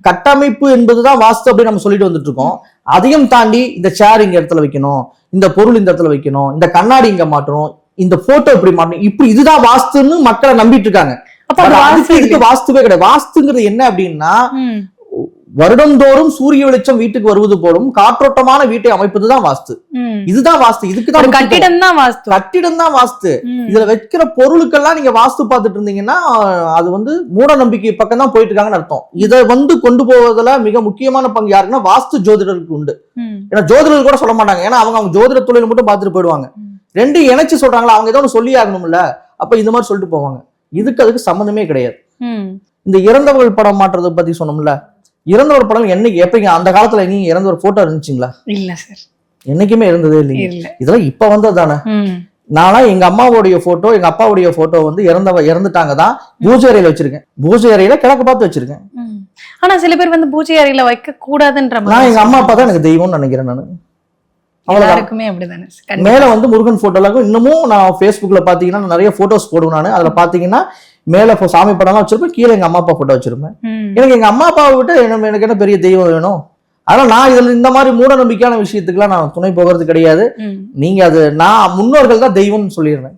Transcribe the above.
கட்டமைப்பு என்பதுதான் வாஸ்து அப்படின்னு நம்ம சொல்லிட்டு வந்துட்டு இருக்கோம் அதையும் தாண்டி இந்த சேர் இங்க இடத்துல வைக்கணும் இந்த பொருள் இந்த இடத்துல வைக்கணும் இந்த கண்ணாடி இங்க மாட்டணும் இந்த போட்டோ இப்படி மாட்டணும் இப்படி இதுதான் வாஸ்துன்னு மக்களை நம்பிட்டு இருக்காங்க. வாஸ்துவே கிடையாது. வாஸ்துங்கிறது என்ன அப்படின்னா. வருடந்தோறும் சூரிய வெளிச்சம் வீட்டுக்கு வருவது போலும் காற்றோட்டமான வீட்டை அமைப்பதுதான் வாஸ்து. ம். இதுதான் வாஸ்து. இதுக்கு தான் கட்டிடம் தான் வாஸ்து. கட்டிடம் தான் வாஸ்து. இதுல வைக்கிற பொருளுக்கெல்லாம் நீங்க வாஸ்து பார்த்துட்டு இருந்தீங்கன்னா அது வந்து மூட நம்பிக்கை பக்கம் தான் போயிட்டு இருக்காங்கன்னு அர்த்தம் இதை வந்து கொண்டு போவதுல மிக முக்கியமான பங்கு யாருன்னா வாஸ்து ஜோதிடருக்கு உண்டு. ஏன்னா ஜோதிடர்கள் கூட சொல்ல மாட்டாங்க. ஏன்னா அவங்க அவங்க ஜோதிட தொழில் மட்டும் பார்த்துட்டு போயிடுவாங்க. ரெண்டு இணைச்சு சொல்றாங்களா அவங்க ஏதோ ஒன்று சொல்லி ஆகணும்ல அப்ப இந்த மாதிரி சொல்லிட்டு போவாங்க. இதுக்கு அதுக்கு சம்மந்தமே கிடையாது. இந்த இறந்தவர்கள் படம் மாற்றுறதை பத்தி சொன்னோம்ல இறந்தவர் படம் என்னைக்கு? எப்பங்க அந்த காலத்துல நீங்க இறந்தவர் போட்டோ இருந்துச்சுங்களா? இல்ல சார் என்னைக்குமே இருந்ததே இல்லைங்க. இல்ல. இதெல்லாம் இப்ப வந்தது தானே. நானா எங்க அம்மாவுடைய போட்டோ எங்க அப்பாவுடைய போட்டோ வந்து இறந்தவ இறந்துட்டாங்க தான் பூஜை அறையில வச்சிருக்கேன். பூஜை அறையில கிழக்கு பார்த்து வச்சிருக்கேன். ஆனா சில பேர் வந்து பூஜை அறையில வைக்க கூடாதுன்ற நான் எங்க அம்மா அப்பா தான் எனக்கு தெய்வம்னு நினைக்கிறேன் நான். எல்லாருக்குமே அப்படிதானே. மேல வந்து முருகன் போட்டோலாம் இன்னமும் நான் ஃபேஸ்புக்ல பாத்தீங்கன்னா நிறைய போட்டோஸ் போடுவேன் நான். அதுல பாத்தீங்கன்னா மேல சாமி படம்லாம் வச்சிருப்பேன் கீழே எங்க அம்மா அப்பா போட்டோ வச்சிருப்பேன். எனக்கு எங்க அம்மா அப்பாவை விட்டு என்ன எனக்கு என்ன பெரிய தெய்வம் வேணும் ஆனா நான் இதுல இந்த மாதிரி மூட நம்பிக்கையான விஷயத்துக்குலாம் நான் துணை போகிறது கிடையாது ம். நீங்க அது நான் முன்னோர்கள் தான் தெய்வம்னு சொல்லிடுறேன்